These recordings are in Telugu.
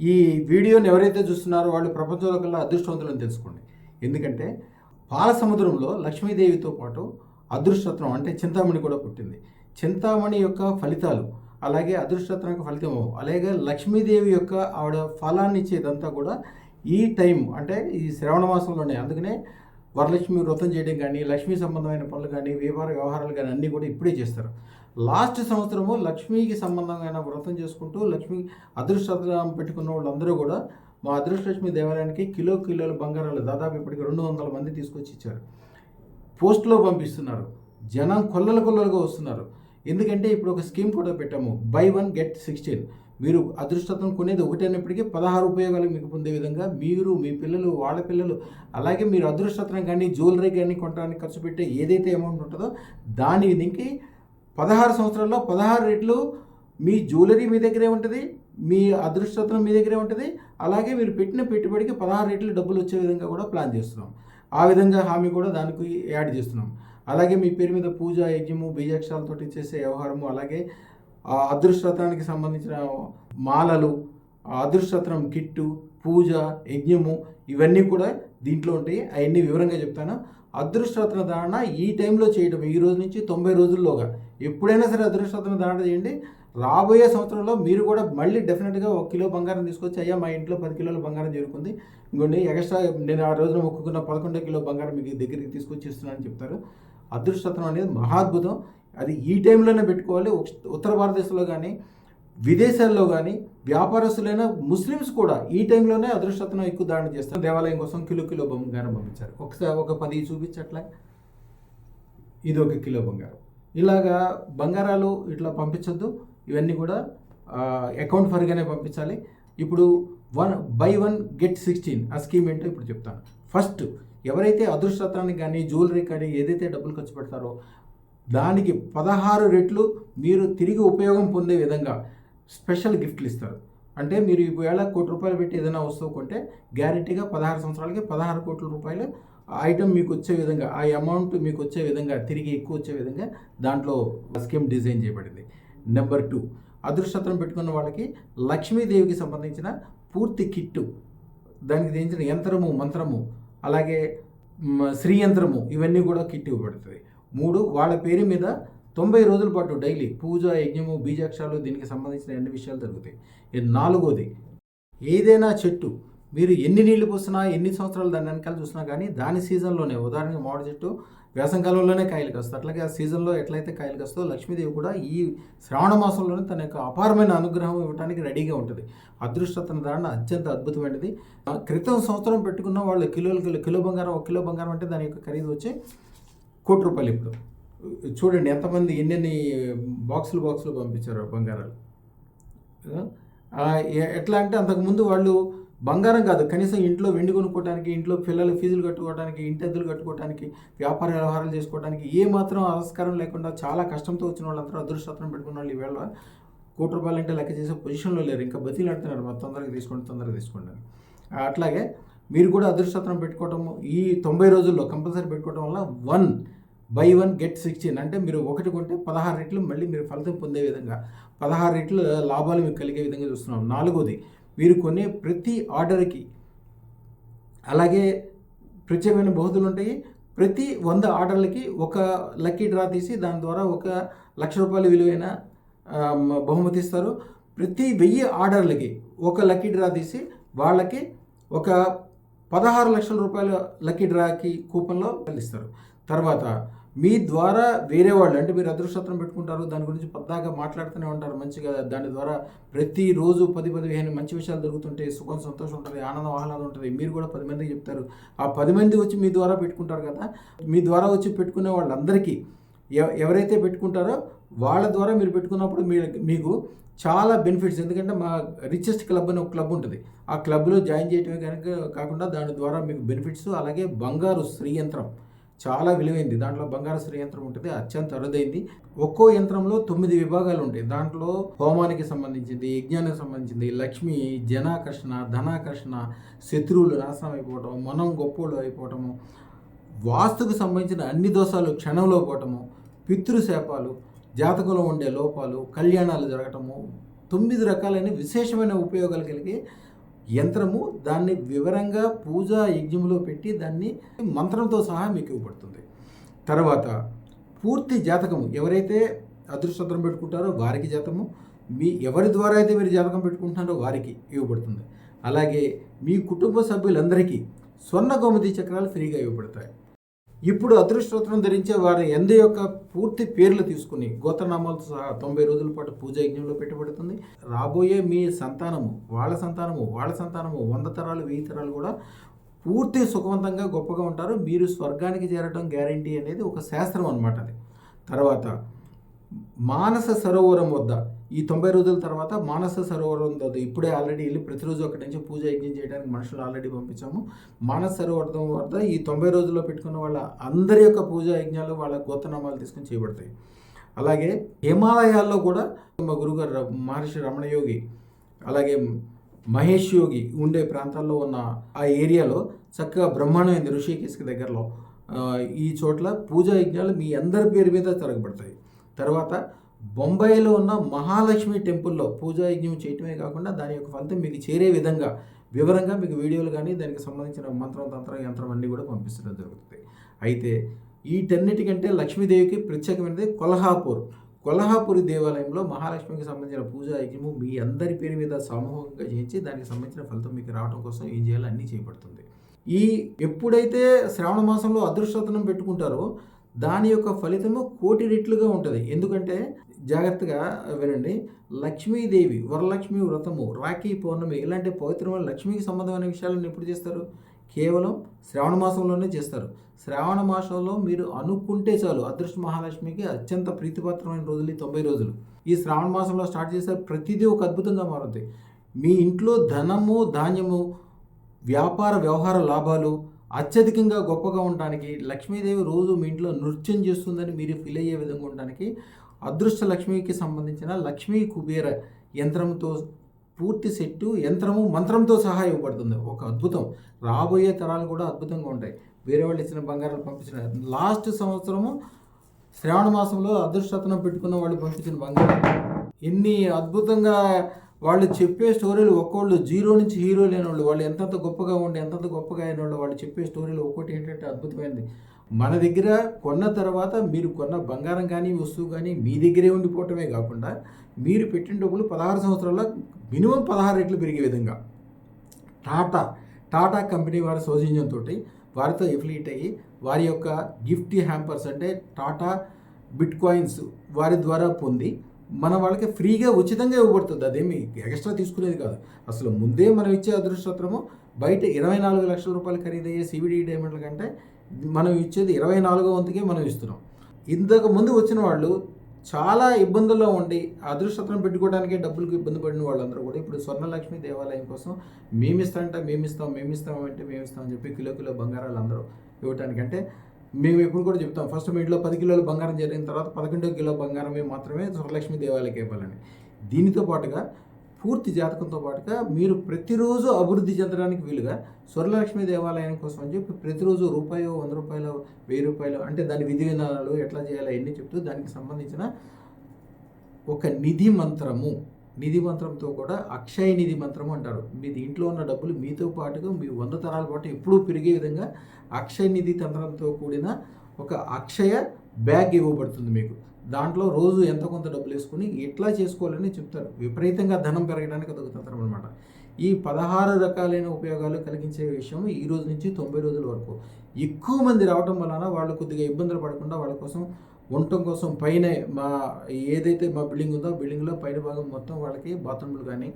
ఈ వీడియోని ఎవరైతే చూస్తున్నారో వాళ్ళు ప్రపంచంలో కల్లా అదృష్టవంతులని తెలుసుకోండి. ఎందుకంటే పాల సముద్రంలో లక్ష్మీదేవితో పాటు అదృష్టత్వం అంటే చింతామణి కూడా పుట్టింది. చింతామణి యొక్క ఫలితాలు అలాగే అదృష్టత్వం యొక్క ఫలితము అలాగే లక్ష్మీదేవి యొక్క ఆవిడ ఫలాన్ని ఇచ్చేదంతా కూడా ఈ టైం అంటే ఈ శ్రవణ మాసంలోనే. అందుకనే వరలక్ష్మి వ్రతం చేయడం కానీ లక్ష్మీ సంబంధమైన పనులు కానీ వ్యాపార వ్యవహారాలు కానీ అన్నీ కూడా ఇప్పుడే చేస్తారు. లాస్ట్ సంవత్సరము లక్ష్మీకి సంబంధమైన వ్రతం చేసుకుంటూ లక్ష్మి అదృష్టం పెట్టుకున్న వాళ్ళందరూ కూడా మా అదృష్టలక్ష్మి దేవాలయానికి కిలో కిలోల బంగారాలు దాదాపు ఇప్పటికి రెండు వందల మంది తీసుకొచ్చి ఇచ్చారు. పోస్ట్లో పంపిస్తున్నారు. జనం కొల్లలు కొల్లలుగా వస్తున్నారు. ఎందుకంటే ఇప్పుడు ఒక స్కీమ్ కూడా పెట్టాము. Buy one get sixteen. మీరు అదృష్టత్వం కొనేది ఒకటైనప్పటికీ పదహారు ఉపయోగాలు మీకు పొందే విధంగా మీరు మీ పిల్లలు వాళ్ళ పిల్లలు అలాగే మీరు అదృష్టత్వం కానీ జ్యువెలరీ కానీ కొనడానికి ఖర్చు పెట్టే ఏదైతే అమౌంట్ ఉంటుందో దాని దీనికి పదహారు సంవత్సరాల్లో పదహారు రెట్లు మీ జ్యువెలరీ మీ దగ్గరే ఉంటుంది మీ అదృష్టత్వం మీ దగ్గరే ఉంటుంది అలాగే మీరు పెట్టిన పెట్టుబడికి పదహారు రెట్లు డబ్బులు వచ్చే విధంగా కూడా ప్లాన్ చేస్తున్నాం. ఆ విధంగా హామీ కూడా దానికి యాడ్ చేస్తున్నాం. అలాగే మీ పేరు మీద పూజ యజ్ఞము బీజాక్షరాలతో చేసే వ్యవహారము అలాగే ఆ అదృష్టత్వానికి సంబంధించిన మాలలు ఆ అదృష్టత్వం కిట్టు పూజ యజ్ఞము ఇవన్నీ కూడా దీంట్లో ఉంటాయి. అవన్నీ వివరంగా చెప్తాను. అదృష్టరత్న ధారణ ఈ టైంలో చేయడం ఈ రోజు నుంచి తొంభై రోజుల్లోగా. ఎప్పుడైనా సరే అదృష్టరత్న ధారణ చేయండి. రాబోయే సంవత్సరంలో మీరు కూడా మళ్ళీ డెఫినెట్గా ఒక కిలో బంగారం తీసుకొచ్చి అయ్యా మా ఇంట్లో పది కిలోల బంగారం చేరుకుంది ఇంకోండి ఎక్స్ట్రా నేను ఆ రోజున మొక్కుకున్న పదకొండు కిలో బంగారం మీకు దగ్గరికి తీసుకొచ్చి ఇస్తున్నానని చెప్తారు. అదృష్టత్వం అనేది మహాద్భుతం అది ఈ టైంలోనే పెట్టుకోవాలి. ఉత్తర భారతదేశంలో కానీ విదేశాల్లో కానీ వ్యాపారస్తులైన ముస్లిమ్స్ కూడా ఈ టైంలోనే అదృష్టతను ఎక్కువ దాడి చేస్తారు. దేవాలయం కోసం కిలో కిలో బంగారం పంపించారు. ఒకసారి ఒక పది చూపించట్లే ఇది ఒక కిలో బంగారం. ఇలాగా బంగారాలు ఇట్లా పంపించొద్దు. ఇవన్నీ కూడా అకౌంట్ ఫర్గానే పంపించాలి. ఇప్పుడు one buy one get sixteen ఆ స్కీమ్ ఏంటో ఇప్పుడు చెప్తాను. ఫస్ట్ ఎవరైతే అదృష్టతానికి కానీ జ్యువెలరీ కానీ ఏదైతే డబ్బులు ఖర్చు పెడతారో దానికి పదహారు రెట్లు మీరు తిరిగి ఉపయోగం పొందే విధంగా స్పెషల్ గిఫ్ట్లు ఇస్తారు. అంటే మీరు ఈవేళ కోటి రూపాయలు పెట్టి ఏదైనా వస్తువు కొంటే గ్యారెంటీగా పదహారు సంవత్సరాలకి పదహారు కోట్ల రూపాయలు ఐటమ్ మీకు వచ్చే విధంగా ఆ అమౌంట్ మీకు వచ్చే విధంగా తిరిగి ఎక్కువ వచ్చే విధంగా దాంట్లో స్కీమ్ డిజైన్ చేయబడింది. నెంబర్ టూ అదృష్టత్వం పెట్టుకున్న వాళ్ళకి లక్ష్మీదేవికి సంబంధించిన పూర్తి కిట్టు దానికి సంబంధించిన యంత్రము మంత్రము అలాగే శ్రీయంత్రము యంత్రము ఇవన్నీ కూడా కిట్ ఇవ్వబడుతుంది. మూడు వాళ్ళ పేరు మీద తొంభై రోజుల పాటు డైలీ పూజ యజ్ఞము బీజాక్షరాలు దీనికి సంబంధించిన అన్ని విషయాలు జరుగుతాయి. నాలుగోది ఏదైనా చెట్టు మీరు ఎన్ని నీళ్ళు పోసినా ఎన్ని సంవత్సరాలు దాని వెనకాల చూసినా కానీ దాని సీజన్లోనే ఉదాహరణకి మామిడి చెట్టు వేసంకాలంలోనే కాయలు కాస్తుంది అట్లాగే ఆ సీజన్లో ఎట్లయితే కాయలు కాస్తో లక్ష్మీదేవి కూడా ఈ శ్రావణ మాసంలోనే తన యొక్క అపారమైన అనుగ్రహం ఇవ్వడానికి రెడీగా ఉంటుంది. అదృష్టతన ధారణ అత్యంత అద్భుతమైనది. క్రితం సంవత్సరం పెట్టుకున్న వాళ్ళు కిలోలు కిలో కిలో బంగారం ఒక కిలో బంగారం అంటే దాని యొక్క ఖరీదు వచ్చి కోటి రూపాయలు ఇప్పుడు. చూడండి ఎంతమంది ఎన్నెన్ని బాక్సులు బాక్సులు పంపించారు బంగారాలు. ఎట్లా అంటే అంతకుముందు వాళ్ళు బంగారం కాదు కనీసం ఇంట్లో వెండి కొనుక్కోవడానికి ఇంట్లో పిల్లల ఫీజులు కట్టుకోవడానికి ఇంటి అద్దెలు కట్టుకోవడానికి వ్యాపార వ్యవహారాలు చేసుకోవడానికి ఏ మాత్రం ఆస్కారం లేకుండా చాలా కష్టంతో వచ్చిన వాళ్ళందరూ అదృష్టత్వం పెట్టుకున్న వాళ్ళు ఈవేళ కోటి రూపాయలు అంటే లెక్క చేసే పొజిషన్లో లేరు. ఇంకా బతిలు అంటున్నారు మా తొందరగా తీసుకోండి తొందరగా తీసుకోండి అట్లాగే మీరు కూడా అదృష్టత్వం పెట్టుకోవటం ఈ తొంభై రోజుల్లో కంపల్సరీ పెట్టుకోవడం వల్ల one buy one get sixteen అంటే మీరు ఒకటి కొంటే పదహారు రెట్లు మళ్ళీ మీరు ఫలితం పొందే విధంగా పదహారు రెట్లు లాభాలు మీకు కలిగే విధంగా చూస్తున్నాం. నాలుగోది మీరు కొనే ప్రతి ఆర్డర్కి అలాగే ప్రత్యేకమైన బహుతులు ఉంటాయి. ప్రతి వంద ఆర్డర్లకి ఒక లక్కీ డ్రా తీసి దాని ద్వారా ఒక లక్ష రూపాయల విలువైన బహుమతి ఇస్తారు. ప్రతి వెయ్యి ఆర్డర్లకి ఒక లక్కీ డ్రా తీసి వాళ్ళకి ఒక పదహారు లక్షల రూపాయల లక్కీ డ్రాకి కూపన్లో ఇస్తారు. తర్వాత మీ ద్వారా వేరే వాళ్ళు అంటే మీరు అదృష్టత్వం పెట్టుకుంటారు దాని గురించి పద్దాగా మాట్లాడుతూనే ఉంటారు మంచిగా దాని ద్వారా ప్రతిరోజు పది పదిహేను మంచి విషయాలు జరుగుతుంటాయి సుఖం సంతోషం ఉంటుంది ఆనందం ఆహ్లాదం ఉంటుంది మీరు కూడా పది మందికి చెప్తారు. ఆ పది మంది వచ్చి మీ ద్వారా పెట్టుకుంటారు కదా మీ ద్వారా వచ్చి పెట్టుకునే వాళ్ళందరికీ ఎవ- ఎవరైతే పెట్టుకుంటారో వాళ్ళ ద్వారా మీరు పెట్టుకున్నప్పుడు మీ మీకు చాలా బెనిఫిట్స్ ఎందుకంటే మా రిచెస్ట్ క్లబ్ అని ఒక క్లబ్ ఉంటుంది. ఆ క్లబ్లో జాయిన్ చేయటమే కనుక కాకుండా దాని ద్వారా మీకు బెనిఫిట్స్ అలాగే బంగారు శ్రీ యంత్రం. చాలా విలువైంది. దాంట్లో బంగారు శ్రీ యంత్రం ఉంటుంది. అత్యంత అరుదైంది. ఒక్కో యంత్రంలో తొమ్మిది విభాగాలు ఉంటాయి. దాంట్లో హోమానికి సంబంధించింది యజ్ఞానికి సంబంధించింది లక్ష్మి జనాకర్షణ ధనాకర్షణ శత్రువులు నాశనం అయిపోవటం మనం గొప్పోళ్ళు అయిపోవటము వాస్తుకు సంబంధించిన అన్ని దోషాలు క్షణంలో పోవటము పితృశాపాలు జాతకంలో ఉండే లోపాలు కళ్యాణాలు జరగటము తొమ్మిది రకాలైన విశేషమైన ఉపయోగాలు కలిగి యంత్రము దాన్ని వివరంగా పూజా యజ్ఞంలో పెట్టి దాన్ని మంత్రంతో సహా మీకు ఇవ్వబడుతుంది. తర్వాత పూర్తి జాతకము ఎవరైతే అదృష్టం పెట్టుకుంటారో వారికి జాతము మీ ఎవరి ద్వారా అయితే మీరు జాతకం పెట్టుకుంటున్నారో వారికి ఇవ్వబడుతుంది. అలాగే మీ కుటుంబ సభ్యులందరికీ స్వర్ణ గోమతి చక్రాలు ఫ్రీగా ఇవ్వబడతాయి. ఇప్పుడు అదృష్టోత్తరం ధరించే వారి ఎందు యొక్క పూర్తి పేర్లు తీసుకుని గోత్రనామాలతో సహా తొంభై రోజుల పాటు పూజ యజ్ఞంలో పెట్టబడుతుంది. రాబోయే మీ సంతానము వాళ్ళ సంతానము వాళ్ళ సంతానము వంద తరాలు వెయ్యి తరాలు కూడా పూర్తి సుఖవంతంగా గొప్పగా ఉంటారు. మీరు స్వర్గానికి చేరడం గ్యారంటీ అనేది ఒక శాస్త్రం అనమాట అది. తర్వాత మానస సరోవరం వద్ద ఈ తొంభై రోజుల తర్వాత మానస సరోవరం తర్వాత ఇప్పుడే ఆల్రెడీ వెళ్ళి ప్రతిరోజు అక్కడి నుంచి పూజ యజ్ఞం చేయడానికి మనుషులు ఆల్రెడీ పంపించాము. మానస సరోవరం వద్ద ఈ తొంభై రోజుల్లో పెట్టుకున్న వాళ్ళ అందరి యొక్క పూజా యజ్ఞాలు వాళ్ళ గోతనామాలు తీసుకుని చేయబడతాయి. అలాగే హిమాలయాల్లో కూడా మా గురుగారు మహర్షి రమణయోగి అలాగే మహేష్ యోగి ఉండే ప్రాంతాల్లో ఉన్న ఆ ఏరియాలో చక్కగా బ్రహ్మాండమైంది ఋషికేశ్కి దగ్గరలో ఈ చోట్ల పూజా యజ్ఞాలు మీ అందరి పేరు మీద జరగబడతాయి. తర్వాత బొంబాయిలో ఉన్న మహాలక్ష్మి టెంపుల్లో పూజా యజ్ఞం చేయటమే కాకుండా దాని యొక్క ఫలితం మీకు చేరే విధంగా వివరంగా మీకు వీడియోలు కానీ దానికి సంబంధించిన మంత్రం తంత్రం యంత్రం అన్నీ కూడా పంపించడం జరుగుతుంది. అయితే వీటన్నిటికంటే లక్ష్మీదేవికి ప్రత్యేకమైనది కొల్హాపూర్. కొల్హాపురి దేవాలయంలో మహాలక్ష్మికి సంబంధించిన పూజా యజ్ఞము మీ అందరి పేరు మీద సమూహంగా చేయించి దానికి సంబంధించిన ఫలితం మీకు రావడం కోసం ఏం చేయాలో అన్నీ చేపడుతుంది. ఈ ఎప్పుడైతే శ్రావణ మాసంలో అదృష్టతనం పెట్టుకుంటారో దాని యొక్క ఫలితము కోటి రెట్లుగా ఉంటుంది. ఎందుకంటే జాగ్రత్తగా వినండి. లక్ష్మీదేవి వరలక్ష్మి వ్రతము రాఖీ పౌర్ణమి ఇలాంటి పవిత్రమైన లక్ష్మికి సంబంధమైన విషయాలను ఎప్పుడు చేస్తారు? కేవలం శ్రావణ మాసంలోనే చేస్తారు. శ్రావణ మాసంలో మీరు అనుకుంటే చాలు అదృష్ట మహాలక్ష్మికి అత్యంత ప్రీతిపాత్రమైన రోజులు ఈ తొంభై రోజులు. ఈ శ్రావణ మాసంలో స్టార్ట్ చేస్తే ప్రతిదీ ఒక అద్భుతంగా మారుతుంది మీ ఇంట్లో ధనము ధాన్యము వ్యాపార వ్యవహార లాభాలు అత్యధికంగా గొప్పగా ఉండడానికి లక్ష్మీదేవి రోజు మీ ఇంట్లో నృత్యం చేస్తుందని మీరు ఫీల్ అయ్యే విధంగా ఉండడానికి అదృష్ట లక్ష్మికి సంబంధించిన లక్ష్మీ కుబేర యంత్రంతో పూర్తి సెట్టు యంత్రము మంత్రంతో సహా ఇవ్వబడుతుంది. ఒక అద్భుతం. రాబోయే తరాలు కూడా అద్భుతంగా ఉంటాయి. వేరే వాళ్ళు ఇచ్చిన బంగారాలు పంపించిన లాస్ట్ సంవత్సరము శ్రావణ మాసంలో అదృష్టతనం పెట్టుకున్న వాళ్ళు పంపించిన బంగారం. ఎన్ని అద్భుతంగా వాళ్ళు చెప్పే స్టోరీలు ఒక్కోళ్ళు జీరో నుంచి హీరో లేని వాళ్ళు వాళ్ళు ఎంతంత గొప్పగా ఉండి ఎంతంత గొప్పగా అయిన వాళ్ళు వాళ్ళు చెప్పే స్టోరీలు ఒక్కోటి ఏంటంటే అద్భుతమైనది. మన దగ్గర కొన్న తర్వాత మీరు కొన్న బంగారం కానీ వస్తువు కానీ మీ దగ్గరే ఉండిపోవటమే కాకుండా మీరు పెట్టిన డబ్బులు పదహారు సంవత్సరాల్లో మినిమం పదహారు రెట్లు పెరిగే విధంగా. టాటా టాటా కంపెనీ వారి సౌజన్యంతో వారితో ఎఫిలియేట్ అయ్యి వారి యొక్క గిఫ్ట్ హ్యాంపర్స్ అంటే టాటా బిట్ కాయిన్స్ వారి ద్వారా పొంది మన వాళ్ళకి ఫ్రీగా ఉచితంగా ఇవ్వబడుతుంది. అదేమి ఎక్స్ట్రా తీసుకునేది కాదు. అసలు ముందే మనం ఇచ్చే అదృష్టత్రము బయట ఇరవై నాలుగు లక్షల రూపాయలు ఖరీదయ్యే సివిడి డైమండ్ల కంటే మనం ఇచ్చేది ఇరవై నాలుగో వంతుకే మనం ఇస్తున్నాం. ఇంతకు ముందు వచ్చిన వాళ్ళు చాలా ఇబ్బందుల్లో ఉండి అదృష్టత్రం పెట్టుకోవడానికే డబ్బులకు ఇబ్బంది పడిన వాళ్ళందరూ కూడా ఇప్పుడు స్వర్ణలక్ష్మి దేవాలయం కోసం మేమిస్తామంటే మేమిస్తాం మేమిస్తాం అంటే మేమిస్తాం అని చెప్పి కిలో కిలో బంగారాలు అందరూ ఇవ్వటానికంటే మేము ఎప్పుడు కూడా చెప్తాం ఫస్ట్ మీ ఇంట్లో పది కిలోల బంగారం జరిగిన తర్వాత పదకొండో కిలో బంగారమే మాత్రమే స్వర్ణలక్ష్మి దేవాలయకి ఇవ్వాలని దీనితో పాటుగా పూర్తి జాతకంతో పాటుగా మీరు ప్రతిరోజు అభివృద్ధి చెందడానికి వీలుగా స్వర్ణలక్ష్మి దేవాలయం కోసం అని చెప్పి ప్రతిరోజు రూపాయో వంద రూపాయలు వెయ్యి రూపాయలు అంటే దాని విధి విధానాలు ఎట్లా చేయాలి అన్నీ చెప్తూ దానికి సంబంధించిన ఒక నిధి మంత్రము నిధి మంత్రంతో కూడా అక్షయ నిధి మంత్రం అంటారు. మీ దీంట్లో ఉన్న డబ్బులు మీతో పాటుగా మీ వంద తరాల పాటు ఎప్పుడూ పెరిగే విధంగా అక్షయ నిధి తంత్రంతో కూడిన ఒక అక్షయ బ్యాగ్ ఇవ్వబడుతుంది మీకు. దాంట్లో రోజు ఎంత కొంత డబ్బులు వేసుకుని ఎట్లా చేసుకోవాలని చెప్తారు. విపరీతంగా ధనం పెరగడానికి అదొక తంత్రం అనమాట ఈ పదహారు రకాలైన ఉపయోగాలు కలిగించే విషయం ఈ రోజు నుంచి తొంభై రోజుల వరకు. ఎక్కువ మంది రావడం వలన వాళ్ళు కొద్దిగా ఇబ్బందులు పడకుండా వాళ్ళ కోసం ఉండటం కోసం పైన మా ఏదైతే మా బిల్డింగ్ ఉందో ఆ బిల్డింగ్లో పైన భాగం మొత్తం వాళ్ళకి బాత్రూమ్లు కానీ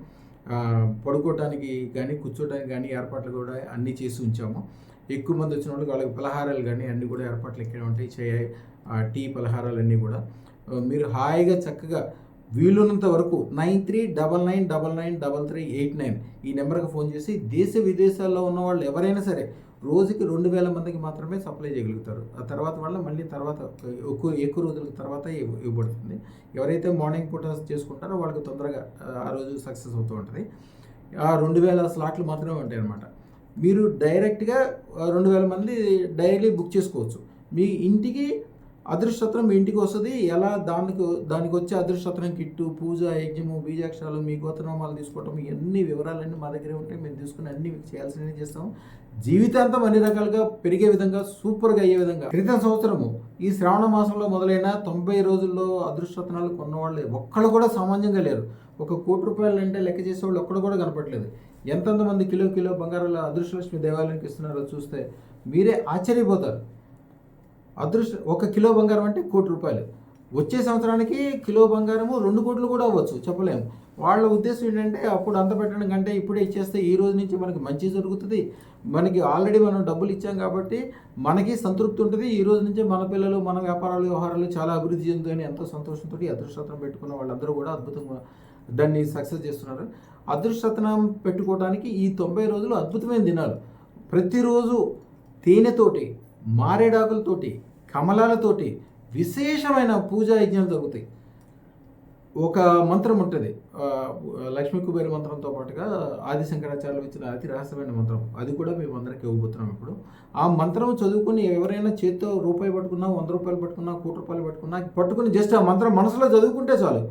పడుకోవడానికి పడుకోవటానికి కానీ కూర్చోడానికి కానీ ఏర్పాట్లు కూడా అన్నీ చేసి ఉంచాము. ఎక్కువ మంది వచ్చిన వాళ్ళకి వాళ్ళకి పలహారాలు కానీ అన్నీ కూడా ఏర్పాట్లు ఎక్కడ ఉంటాయి చేయాలి. టీ పలహారాలు అన్నీ కూడా. మీరు హాయిగా చక్కగా వీలున్నంత వరకు nine three double nine double nine double three eight nine ఈ నెంబర్కి ఫోన్ చేసి దేశ విదేశాల్లో ఉన్న వాళ్ళు ఎవరైనా సరే రోజుకి రెండు వేల మందికి మాత్రమే సప్లై చేయగలుగుతారు. ఆ తర్వాత వల్ల మళ్ళీ తర్వాత ఎక్కువ ఎక్కువ రోజుల తర్వాత ఇవ్వబడుతుంది. ఎవరైతే మార్నింగ్ పూట చేసుకుంటారో వాళ్ళకి తొందరగా ఆ, రోజు సక్సెస్ అవుతూ ఉంటుంది. ఆ రెండు వేల స్లాట్లు మాత్రమే ఉంటాయి అన్నమాట. మీరు డైరెక్ట్గా రెండు వేల మంది డైలీ బుక్ చేసుకోవచ్చు. మీ ఇంటికి అదృష్టత్రం మీ ఇంటికి వస్తుంది. ఎలా దానికి దానికి వచ్చే అదృష్టత్రం కిట్టు పూజ యజ్ఞము బీజాక్షరాలు మీ గోత్రనామాలు తీసుకోవటం ఇవన్నీ వివరాలన్నీ మా దగ్గరే ఉంటాయి. మేము తీసుకుని అన్ని మీకు చేయాల్సినవి చేస్తాం. జీవితాంతం అన్ని రకాలుగా పెరిగే విధంగా సూపర్గా అయ్యే విధంగా క్రితం సంవత్సరము ఈ శ్రావణ మాసంలో మొదలైన తొంభై రోజుల్లో అదృష్టత్నాలు కొన్నవాళ్ళు. ఒక్కళ్ళు కూడా సామాన్యంగా లేరు. ఒక కోటి రూపాయలు అంటే లెక్క చేసేవాళ్ళు ఒక్కడు కూడా కనపడలేదు. ఎంతెంత మంది కిలో కిలో బంగారాల అదృష్టలక్ష్మి దేవాలయానికి ఇస్తున్నారో చూస్తే మీరే ఆశ్చర్యపోతారు. అదృష్ట ఒక కిలో బంగారం అంటే కోటి రూపాయలు. వచ్చే సంవత్సరానికి కిలో బంగారము రెండు కోట్లు కూడా అవ్వచ్చు చెప్పలేము వాళ్ళ ఉద్దేశం ఏంటంటే అప్పుడు అంత పెట్టడం కంటే ఇప్పుడే ఇచ్చేస్తే ఈ రోజు నుంచి మనకి మంచి జరుగుతుంది. మనకి ఆల్రెడీ మనం డబ్బులు ఇచ్చాం కాబట్టి మనకి సంతృప్తి ఉంటుంది. ఈ రోజు నుంచి మన పిల్లలు మన వ్యాపారాలు వ్యవహారాలు చాలా అభివృద్ధి చెందుతాయని ఎంతో సంతోషంతో అదృష్టం పెట్టుకున్న వాళ్ళందరూ కూడా అద్భుతంగా దాన్ని సక్సెస్ చేస్తున్నారు. అదృష్టతనం పెట్టుకోవడానికి ఈ తొంభై రోజులు అద్భుతమైన దినాలు. ప్రతిరోజు తేనెతోటి మారేడాకులతోటి కమలాలతోటి విశేషమైన పూజా యజ్ఞాలు జరుగుతాయి. ఒక మంత్రం ఉంటుంది. లక్ష్మీ కుబేర మంత్రంతో పాటుగా ఆది శంకరాచార్యులు ఇచ్చిన అతి రహస్యమైన మంత్రం. అది కూడా మేము అందరికి ఇవ్వబోతున్నాం ఇప్పుడు. ఆ మంత్రం చదువుకుని ఎవరైనా చేత్తో రూపాయి పట్టుకున్నా వంద రూపాయలు పట్టుకున్నా కోటి రూపాయలు పట్టుకున్నా పట్టుకుని జస్ట్ ఆ మంత్రం మనసులో చదువుకుంటే చాలు.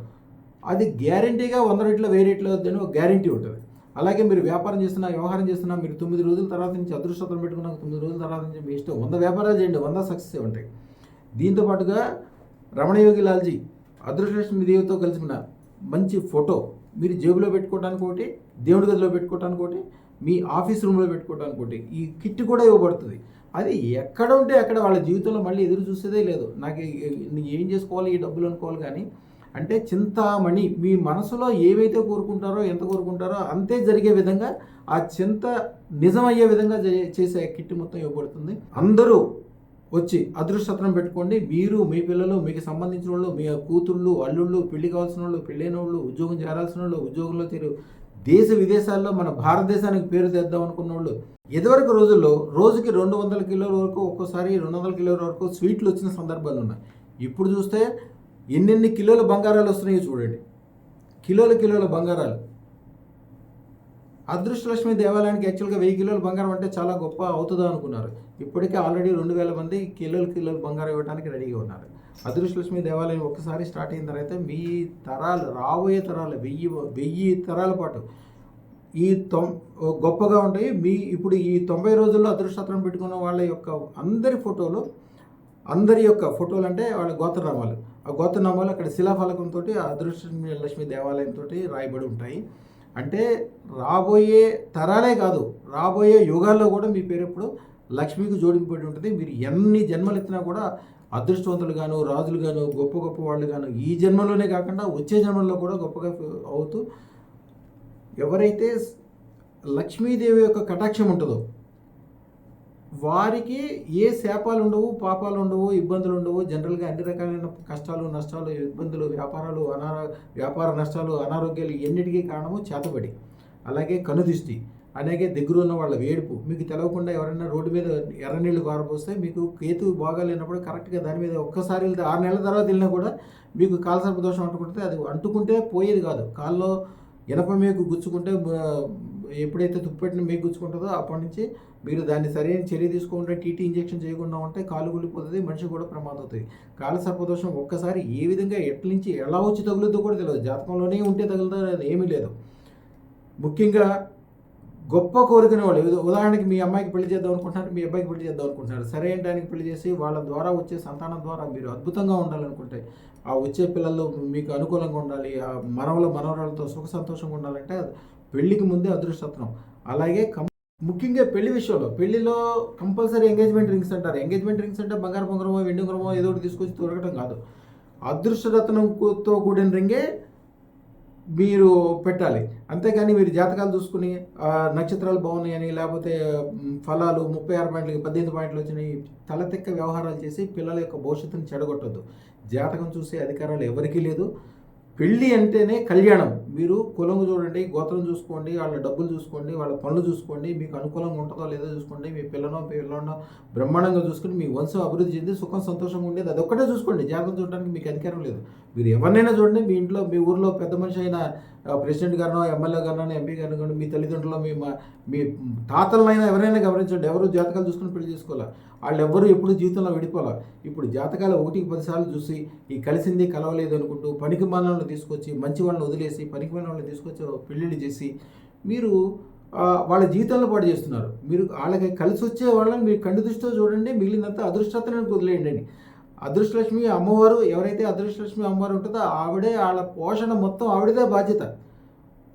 అది గ్యారంటీగా వంద రెట్ల వెయ్యి రెట్ల వద్దని ఒక గ్యారంటీ ఉంటుంది. అలాగే మీరు వ్యాపారం చేస్తున్నా వ్యవహారం చేస్తున్నా మీరు తొమ్మిది రోజుల తర్వాత నుంచి అదృష్టం పెట్టుకున్నాక తొమ్మిది రోజుల తర్వాత నుంచి మీ ఇష్టం. వంద వ్యాపారాలు చేయండి వంద సక్సెస్ ఉంటాయి. దీంతో పాటుగా రమణయోగి లాల్జీ అదృష్టలక్ష్మి దేవితో కలిసిన మంచి ఫోటో మీరు జేబులో పెట్టుకోవడానికి ఒకటి దేవుడి గదిలో పెట్టుకోవడానికి ఒకటి మీ ఆఫీస్ రూమ్లో పెట్టుకోవడానికి ఒకటి. ఈ కిట్ కూడా ఇవ్వబడుతుంది. అది ఎక్కడ ఉంటే అక్కడ వాళ్ళ జీవితంలో మళ్ళీ ఎదురు చూసేదే లేదు. నాకు ఏం చేసుకోవాలి ఈ డబ్బులు అనుకోవాలి కానీ అంటే చింతామణి మీ మనసులో ఏవైతే కోరుకుంటారో ఎంత కోరుకుంటారో అంతే జరిగే విధంగా ఆ చింత నిజమయ్యే విధంగా చేసే కిట్ మొత్తం ఇవ్వబడుతుంది. అందరూ వచ్చి అదృష్టత్రం పెట్టుకోండి. మీరు మీ పిల్లలు మీకు సంబంధించిన వాళ్ళు మీ కూతుళ్ళు అల్లుళ్ళు పెళ్ళి కావాల్సిన వాళ్ళు పెళ్ళైన వాళ్ళు ఉద్యోగం చేరాల్సిన వాళ్ళు ఉద్యోగంలో తీరు దేశ విదేశాల్లో మన భారతదేశానికి పేరు తెద్దాం అనుకున్న వాళ్ళు ఇదివరకు రోజుల్లో రోజుకి రెండు వందల కిలోల వరకు ఒక్కోసారి రెండు వందల కిలోల వరకు స్వీట్లు వచ్చిన సందర్భాలు ఉన్నాయి. ఇప్పుడు చూస్తే ఎన్నెన్ని కిలోల బంగారాలు వస్తున్నాయో చూడండి. కిలోల కిలోల బంగారాలు. అదృష్టలక్ష్మి దేవాలయానికి యాక్చువల్గా వెయ్యి కిలోల బంగారం అంటే చాలా గొప్ప అవుతుందా అనుకున్నారు. ఇప్పటికే ఆల్రెడీ రెండు వేల మంది కిలోల కిలోల బంగారం ఇవ్వడానికి రెడీగా ఉన్నారు. అదృష్టలక్ష్మి దేవాలయం ఒక్కసారి స్టార్ట్ అయిన తర్వాత మీ తరాలు రాబోయే తరాలు వెయ్యి వెయ్యి తరాల పాటు ఈ తొం గొప్పగా ఉంటాయి. మీ ఇప్పుడు ఈ తొంభై రోజుల్లో అదృష్టత్రం పెట్టుకున్న వాళ్ళ యొక్క అందరి ఫోటోలు అందరి యొక్క ఫోటోలు అంటే వాళ్ళ గోత్రనామాలు. ఆ గోత్రనామాలు అక్కడ శిలాఫలకంతో అదృష్ట లక్ష్మి దేవాలయంతో రాయబడి ఉంటాయి. అంటే రాబోయే తరాలే కాదు రాబోయే యుగాల్లో కూడా మీ పేరు ఎప్పుడు లక్ష్మికి జోడింపబడి ఉంటుంది. మీరు ఎన్ని జన్మలు ఎత్తినా కూడా అదృష్టవంతులు గాను రాజులు గాను గొప్ప గొప్ప వాళ్ళు గాను ఈ జన్మలోనే కాకుండా వచ్చే జన్మల్లో కూడా గొప్పగా అవుతూ ఎవరైతే లక్ష్మీదేవి యొక్క కటాక్షం ఉంటుందో వారికి ఏ శాపాలు ఉండవు పాపాలు ఉండవు ఇబ్బందులు ఉండవు. జనరల్గా అన్ని రకాలైన కష్టాలు నష్టాలు ఇబ్బందులు వ్యాపారాలు అనారో వ్యాపార నష్టాలు అనారోగ్యాలు ఎన్నిటికీ కారణము చేతబడి అలాగే కనుదిష్టి అలాగే దగ్గర ఉన్న వాళ్ళ వేడుపు. మీకు తెలవకుండా ఎవరైనా రోడ్డు మీద ఎర్ర నీళ్ళు కారపోస్తే మీకు కేతు బాగా లేనప్పుడు కరెక్ట్గా దాని మీద ఒక్కసారి వెళ్తే ఆరు నెలల తర్వాత వెళ్ళినా కూడా మీకు కాలసర్ప దోషం అంటుకుంటే అది అంటుకుంటే పోయేది కాదు. కాల్లో ఇనప మేకు గుచ్చుకుంటే ఎప్పుడైతే తుప్పెట్టిన మీకు గుచ్చుకుంటుందో అప్పటి నుంచి మీరు దాన్ని సరైన చర్య తీసుకుంటే టీటీ ఇంజెక్షన్ చేయకుండా ఉంటే కాలు కూలిపోతుంది మనిషి కూడా ప్రమాదం అవుతుంది. కాల సర్పదోషం ఒక్కసారి ఏ విధంగా ఎట్లించి ఎలా వచ్చి తగులుతో కూడా తెలియదు జాతకంలోనే ఉంటే తగులుతుందో అది ఏమీ లేదు. ముఖ్యంగా గొప్ప కోరికనే వాళ్ళు. ఉదాహరణకి మీ అమ్మాయికి పెళ్ళి చేద్దాం అనుకుంటున్నారు మీ అబ్బాయికి పెళ్ళి చేద్దాం అనుకుంటున్నారు. సరైన టైంకి పెళ్ళి చేసి వాళ్ళ ద్వారా వచ్చే సంతానం ద్వారా మీరు అద్భుతంగా ఉండాలనుకుంటే ఆ వచ్చే పిల్లల్లో మీకు అనుకూలంగా ఉండాలి ఆ మనవల మనవరాలతో సుఖ సంతోషంగా ఉండాలంటే పెళ్ళికి ముందే అదృష్టత్వం. అలాగే కం ముఖ్యంగా పెళ్ళి విషయంలో పెళ్ళిలో కంపల్సరీ ఎంగేజ్మెంట్ రింగ్స్ అంటారు. ఎంగేజ్మెంట్ రింగ్స్ అంటే బంగారు బొంగరమో వెండి ఉంగరమో ఏదో ఒకటి తీసుకొచ్చి తొలగటం కాదు. అదృష్టరత్నంతో కూడిన రింగే మీరు పెట్టాలి. అంతేగాని మీరు జాతకాలు చూసుకుని నక్షత్రాలు బాగున్నాయని లేకపోతే ఫలాలు ముప్పై ఆరు పాయింట్లకి పద్దెనిమిది పాయింట్లు వచ్చినాయి తలతెక్క వ్యవహారాలు చేసి పిల్లల యొక్క భవిష్యత్తుని చెడగొట్టద్దు. జాతకం చూసే అధికారాలు ఎవరికీ లేదు. పెళ్ళి అంటేనే కళ్యాణం. మీరు కులం చూడండి గోత్రం చూసుకోండి వాళ్ళ డబ్బులు చూసుకోండి వాళ్ళ పనులు చూసుకోండి మీకు అనుకూలంగా ఉంటుందో లేదో చూసుకోండి మీ పిల్లనో పిల్లనో బ్రహ్మాండంగా చూసుకుని మీ వంశం అభివృద్ధి చెంది సుఖం సంతోషంగా ఉండేది. అదొక్కటే చూసుకోండి. జాతకం చూడడానికి మీకు అధికారం లేదు. మీరు ఎవరినైనా చూడండి మీ ఇంట్లో మీ ఊర్లో పెద్ద మనిషి అయిన ప్రెసిడెంట్ గారినో ఎమ్మెల్యే గారినో ఎంపీ గారిని కానీ మీ తల్లిదండ్రులు మీ మా మీ తాతలనైనా ఎవరైనా గమనించండి. ఎవరు జాతకాలు చూసుకుని పెళ్ళి చేసుకోవాలా? వాళ్ళు ఎవ్వరు ఎప్పుడు జీవితంలో విడిపోవాలా? ఇప్పుడు జాతకాలు ఒకటికి పదిసార్లు చూసి ఈ కలిసింది కలవలేదు అనుకుంటూ పనికి మనల్ని తీసుకొచ్చి మంచి వాళ్ళని వదిలేసి పనికి వాళ్ళని తీసుకొచ్చి పెళ్ళిళ్ళు చేసి మీరు వాళ్ళ జీవితంలో పాటు చేస్తున్నారు. మీరు వాళ్ళకి కలిసి వచ్చే వాళ్ళని మీరు కంటి దృష్టితో చూడండి మిగిలినంత అదృష్టతను వదిలేయండి అదృష్టలక్ష్మి అమ్మవారు ఎవరైతే అదృష్టలక్ష్మి అమ్మవారు ఉంటుందో ఆవిడే వాళ్ళ పోషణ మొత్తం ఆవిడదే బాధ్యత.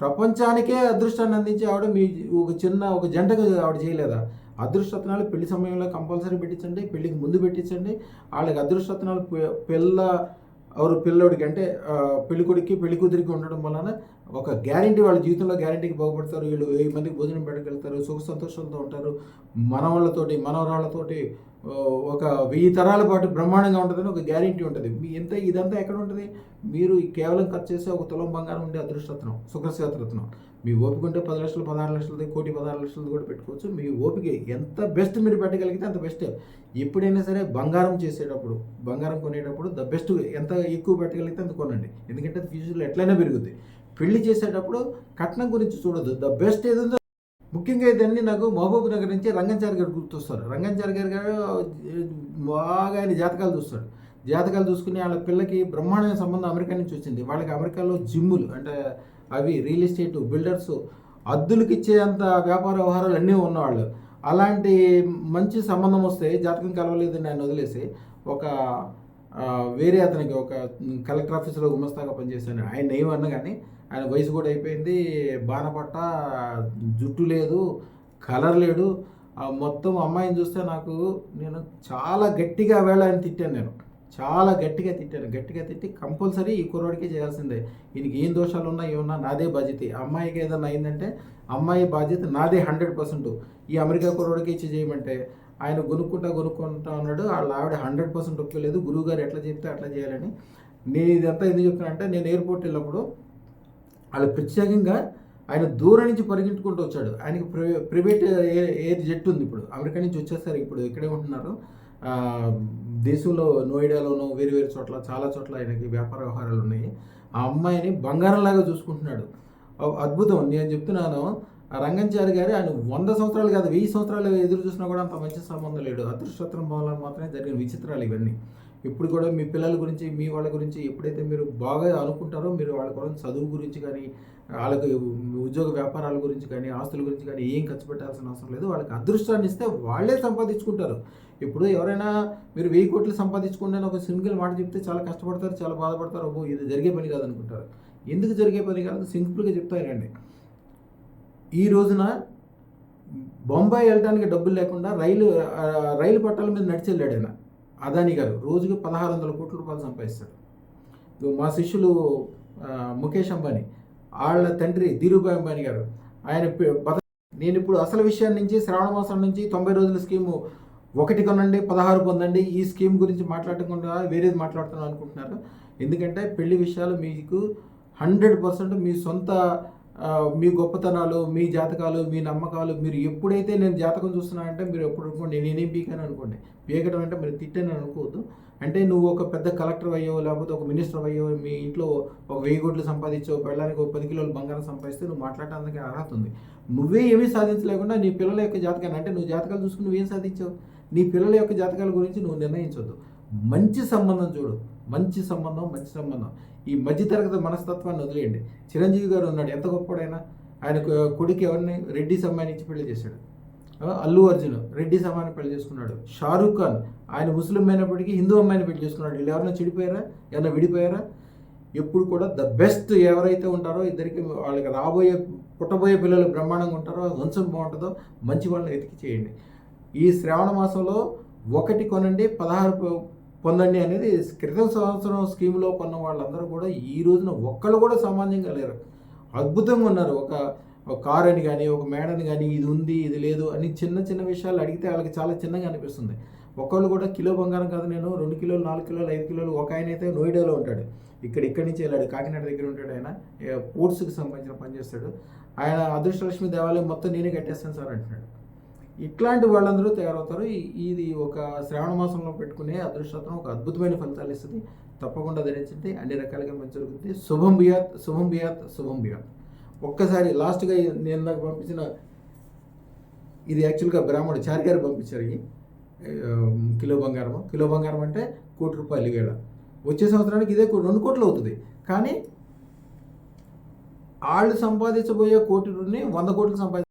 ప్రపంచానికే అదృష్టాన్ని అందించి ఆవిడ మీ ఒక చిన్న ఒక జంటకు ఆవిడ చేయలేదా? అదృష్టత్నాలు పెళ్ళి సమయంలో కంపల్సరీ పెట్టించండి పెళ్ళికి ముందు పెట్టించండి. వాళ్ళకి అదృష్టత్నాలు పిల్ల ఎవరు పిల్లోడికి అంటే పెళ్ళికొడికి పెళ్ళి కొడుక్కి పెళ్ళి కూతురికి ఉండడం వలన ఒక గ్యారంటీ వాళ్ళ జీవితంలో గ్యారంటీకి బాగుపడతారు. వీళ్ళు వెయ్యి మందికి భోజనం పెట్టగలుగుతారు సుఖ సంతోషాలతో ఉంటారు. మనవాళ్ళతోటి మనవరాళ్ళతోటి ఒక వెయ్యి తరాల పాటు బ్రహ్మాండంగా ఉంటుందని ఒక గ్యారంటీ ఉంటుంది. మీ ఎంత ఇదంతా ఎక్కడ ఉంటుంది? మీరు కేవలం ఖర్చు చేసే ఒక తులం బంగారం ఉండే అదృష్టరత్నం సుఖశాతరత్నం మీ ఓపిక ఉంటే పది లక్షలు పదహారు లక్షలది కోటి పదహారు లక్షలది కూడా పెట్టుకోవచ్చు. మీ ఓపిక ఎంత బెస్ట్ మీరు పెట్టగలిగితే అంత బెస్ట్ ఎప్పుడైనా సరే బంగారం చేసేటప్పుడు బంగారం కొనేటప్పుడు ద బెస్ట్ ఎంత ఎక్కువ పెట్టగలిగితే అంత కొనండి. ఎందుకంటే ఫ్యూచర్లో ఎట్లయినా పెరుగుద్ది. పెళ్ళి చేసేటప్పుడు కట్నం గురించి చూడదు ద బెస్ట్ ఏదో ముఖ్యంగా ఇదన్నీ నాకు మహబూబ్ నగర్ నుంచి రంగంచారి గారు గుర్తొస్తారు. రంగంచారి గారు గారు బాగా ఆయన జాతకాలు చూస్తాడు జాతకాలు చూసుకుని వాళ్ళ పిల్లకి బ్రహ్మాండమైన సంబంధం అమెరికా నుంచి వచ్చింది. వాళ్ళకి అమెరికాలో జిమ్ములు అంటే అవి రియల్ ఎస్టేట్ బిల్డర్స్ అద్దులకి ఇచ్చేంత వ్యాపార వ్యవహారాలు అన్నీ ఉన్నవాళ్ళు. అలాంటి మంచి సంబంధం వస్తే జాతకం కలవలేదని ఆయన వదిలేసి ఒక వేరే అతనికి ఒక కలెక్టర్ ఆఫీస్లో గుమస్తాగా పనిచేశాను. ఆయన ఏమన్నా కానీ ఆయన వయసు కూడా అయిపోయింది బాణపట్ట జుట్టు లేదు కలర్ లేడు మొత్తం అమ్మాయిని చూస్తే నాకు నేను చాలా గట్టిగా వేళ ఆయన తిట్టాను నేను. చాలా గట్టిగా తిట్టాను. గట్టిగా తిట్టి కంపల్సరీ ఈ కుర్రాడికి చేయాల్సిందే. ఈయనకి ఏం దోషాలు ఉన్నా ఏమన్నా నాదే బాధ్యత. అమ్మాయికి ఏదన్నా అయిందంటే అమ్మాయి బాధ్యత నాదే హండ్రెడ్ పర్సెంట్. ఈ అమెరికా కుర్రాడికి ఇచ్చి చేయమంటే ఆయన కొనుక్కుంటా కొనుక్కుంటా ఉన్నాడు వాళ్ళ ఆవిడ హండ్రెడ్ పర్సెంట్ ఒప్పుకోలేదు. గురువు గారు ఎట్లా చెప్తే అట్లా చేయాలని. నేను ఇదంతా ఎందుకు చెప్తున్నానంటే నేను ఎయిర్పోర్ట్ వెళ్ళినప్పుడు అలా ప్రత్యేకంగా ఆయన దూరం నుంచి పరిగెట్టుకుంటూ వచ్చాడు. ఆయనకి private private air air jet ఉంది ఇప్పుడు. అమెరికా నుంచి వచ్చేసారు ఇప్పుడు ఇక్కడే ఉంటున్నారు. దేశంలో నోయిడాలోనో వేరు వేరు చోట్ల చాలా చోట్ల ఆయనకి వ్యాపార వ్యవహారాలు ఉన్నాయి. ఆ అమ్మాయిని బంగారంలాగా చూసుకుంటున్నాడు. అద్భుతం. నేను చెప్తున్నాను రంగంచారి గారు ఆయన వంద సంవత్సరాలు కాదు వెయ్యి సంవత్సరాలు ఎదురు చూసినా కూడా అంత మంచి సంబంధం లేడు. అదృష్టత్రం వల్ల మాత్రమే జరిగిన విచిత్రాలు ఇవన్నీ. ఇప్పుడు కూడా మీ పిల్లల గురించి మీ వాళ్ళ గురించి ఎప్పుడైతే మీరు బాగా అనుకుంటారో మీరు వాళ్ళ కోసం చదువు గురించి కానీ వాళ్ళకి ఉద్యోగ వ్యాపారాల గురించి కానీ ఆస్తుల గురించి కానీ ఏం ఖర్చు పెట్టాల్సిన అవసరం లేదు. వాళ్ళకి అదృష్టాన్ని ఇస్తే వాళ్ళే సంపాదించుకుంటారు. ఇప్పుడు ఎవరైనా మీరు వెయ్యి కోట్లు సంపాదించుకుంటే ఒక సింగిల్ మాట చెప్తే చాలా కష్టపడతారు చాలా బాధపడతారు. ఓ ఇది జరిగే పని కాదనుకుంటారు. ఎందుకు జరిగే పని కాదు? సింపుల్గా చెప్తారండి ఈ రోజున బొంబాయి వెళ్ళడానికి డబ్బులు లేకుండా రైలు రైలు పట్టాల మీద నడిచి వెళ్ళాడు ఆయన. అదాని గారు రోజుకి పదహారు వందల కోట్ల రూపాయలు సంపాదిస్తాడు. మా శిష్యులు ముఖేష్ అంబానీ వాళ్ళ తండ్రి ధీరుభాయ్ అంబానీ గారు ఆయన నేను ఇప్పుడు అసలు విషయం నుంచి శ్రావణ మాసం నుంచి తొంభై రోజుల స్కీము ఒకటి కొనండి పదహారు పొందండి ఈ స్కీమ్ గురించి మాట్లాడకుండా వేరేది మాట్లాడుతున్నాను అనుకుంటున్నారు. ఎందుకంటే పెళ్ళి విషయాలు మీకు హండ్రెడ్ పర్సెంట్ మీ సొంత మీ గొప్పతనాలు మీ జాతకాలు మీ నమ్మకాలు మీరు ఎప్పుడైతే నేను జాతకం చూస్తున్నానంటే మీరు ఎప్పుడు అనుకోండి నేనేం పీకాను అనుకోండి. పీకడం అంటే మీరు తిట్టాను అనుకోవద్దు. అంటే నువ్వు ఒక పెద్ద కలెక్టర్ అయ్యో లేకపోతే ఒక మినిస్టర్ అయ్యో మీ ఇంట్లో ఒక వెయ్యి కోట్లు సంపాదించో పెళ్ళడానికి ఒక పది కిలోలు బంగారం సంపాదిస్తే నువ్వు మాట్లాడటానికి అర్హత ఉంది. నువ్వే ఏమీ సాధించలేకుండా నీ పిల్లల యొక్క జాతకాన్ని అంటే నువ్వు జాతకాలు చూసుకుని నువ్వేం సాధించావు? నీ పిల్లల యొక్క జాతకాల గురించి నువ్వు నిర్ణయించవద్దు మంచి సంబంధం చూడు. మంచి సంబంధం మంచి సంబంధం. ఈ మధ్యతరగతి మనస్తత్వాన్ని వదిలేయండి. చిరంజీవి గారు ఉన్నాడు. ఎంత గొప్పడైనా ఆయన కొడుకు ఎవరిని? రెడ్డి సమ్మాయిని ఇచ్చి పెళ్ళి చేశాడు. అల్లు అర్జున్ రెడ్డి సమ్మాయిని పెళ్ళి చేసుకున్నాడు. షారూక్ ఖాన్ ఆయన ముస్లిం అయినప్పటికీ హిందూ అమ్మాయిని పెళ్ళి చేసుకున్నాడు. వీళ్ళు ఎవరైనా చెడిపోయారా? ఏమైనా విడిపోయారా? ఎప్పుడు కూడా ద బెస్ట్ ఎవరైతే ఉంటారో ఇద్దరికి వాళ్ళకి రాబోయే పుట్టబోయే పిల్లలు బ్రహ్మాండంగా ఉంటారో వంశం బాగుంటుందో మంచి వాళ్ళని ఎతికి చేయండి. ఈ శ్రావణ మాసంలో ఒకటి కొనండి పదహారు పొందండి అనేది క్రితం సంవత్సరం స్కీమ్లో కొన్న వాళ్ళందరూ కూడా ఈ రోజున ఒక్కళ్ళు కూడా సామాన్యంగా లేరు. అద్భుతంగా ఉన్నారు. ఒక ఒక కార్ అని కానీ ఒక మేడని కానీ ఇది ఉంది ఇది లేదు అని చిన్న చిన్న విషయాలు అడిగితే వాళ్ళకి చాలా చిన్నగా అనిపిస్తుంది. ఒకళ్ళు కూడా కిలో బంగారం కాదు నేను రెండు కిలోలు నాలుగు కిలోలు ఐదు కిలోలు ఒక ఆయన అయితే నోయిడాలో ఉంటాడు. ఇక్కడ ఇక్కడి నుంచి వెళ్ళాడు. కాకినాడ దగ్గర ఉంటాడు ఆయన. పోర్ట్స్కి సంబంధించిన పని చేస్తాడు. ఆయన అదృష్టలక్ష్మి దేవాలయం మొత్తం నేనే కట్టేస్తాను సార్ అంటున్నాడు. ఇట్లాంటి వాళ్ళందరూ తయారవుతారు. ఇది ఒక శ్రావణ మాసంలో పెట్టుకునే అదృష్టం ఒక అద్భుతమైన ఫలితాలు ఇస్తుంది. తప్పకుండా ధరించండి. అన్ని రకాలుగా మంచి జరుగుతుంది. శుభం బియాత్ శుభం బియాత్ శుభం బియాత్ ఒక్కసారి లాస్ట్గా నేను నాకు పంపించిన ఇది యాక్చువల్గా బ్రాహ్మణుడు చారిగారు పంపించారు ఇవి. కిలో బంగారం కిలో బంగారం అంటే కోటి రూపాయలు వేళ వచ్చే సంవత్సరానికి ఇదే రెండు కోట్లు అవుతుంది. కానీ వాళ్ళు సంపాదించబోయే కోటి నుండి వంద కోట్లు సంపాదించ